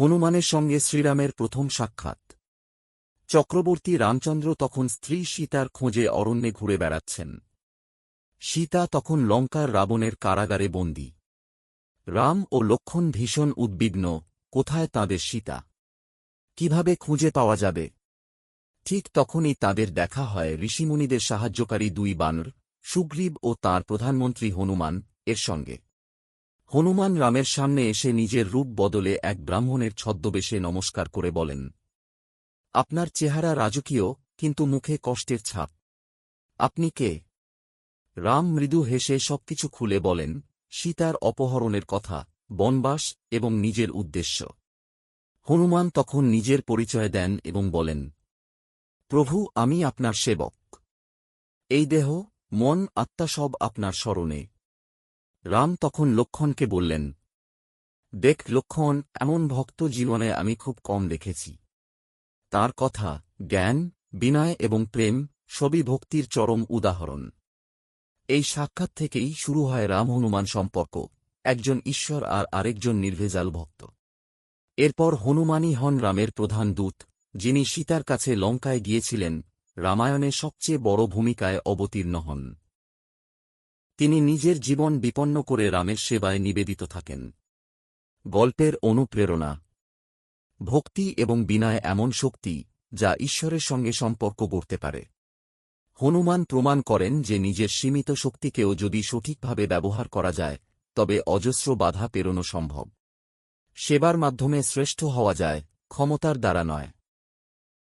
হনুমানের সঙ্গে শ্রীরামের প্রথম সাক্ষাৎ। চক্রবর্তী রামচন্দ্র তখন স্ত্রী সীতার খোঁজে অরণ্যে ঘুরে বেড়াচ্ছেন। সীতা তখন লঙ্কার রাবণের কারাগারে বন্দী। রাম ও লক্ষণ ভীষণ উদ্বিগ্ন, কোথায় তাঁদের সীতা? কীভাবে খুঁজে পাওয়া যাবে? ঠিক তখনই তাদের দেখা হয় ঋষিমুনিদের সাহায্যকারী দুই বানর, সুগ্রীব ও তার প্রধানমন্ত্রী হনুমান, এর সঙ্গে। হনুমান রামের সামনে এসে নিজের রূপ বদলে এক ব্রাহ্মণের ছদ্মবেশে নমস্কার করে বলেন, আপনার চেহারা রাজকীয়, কিন্তু মুখে কষ্টের ছাপ। আপনি কে? রাম মৃদু হেসে সবকিছু খুলে বলেন, সীতার অপহরণের কথা, বনবাস এবং নিজের উদ্দেশ্য। হনুমান তখন নিজের পরিচয় দেন এবং বলেন, প্রভু, আমি আপনার সেবক। এই দেহ, মন, আত্মা সব আপনার স্মরণে। রাম তখন লক্ষণকে বললেন, দেখ লক্ষণ, এমন ভক্ত জীবনে আমি খুব কম দেখেছি। তার কথা, জ্ঞান, বিনয় এবং প্রেম, সবই ভক্তির চরম উদাহরণ। এই সাক্ষাৎ থেকেই শুরু হয় রাম হনুমান সম্পর্ক, একজন ঈশ্বর আর আরেকজন নির্ভেজাল ভক্ত। এরপর হনুমানই হন রামের প্রধান দূত, যিনি সীতার কাছে লঙ্কায় গিয়েছিলেন, রামায়ণে সবচেয়ে বড় ভূমিকায় অবতীর্ণ হন। তিনি নিজের জীবন বিপন্ন করে রামের সেবায় নিবেদিত থাকেন। গল্পের অনুপ্রেরণা। ভক্তি এবং বিনয় এমন শক্তি, যা ঈশ্বরের সঙ্গে সম্পর্ক গড়তে পারে। হনুমান প্রমাণ করেন যে নিজের সীমিত শক্তিকেও যদি সঠিকভাবে ব্যবহার করা যায়, তবে অজস্র বাধা পেরোনো সম্ভব। সেবার মাধ্যমে শ্রেষ্ঠ হওয়া যায়, ক্ষমতার দ্বারা নয়।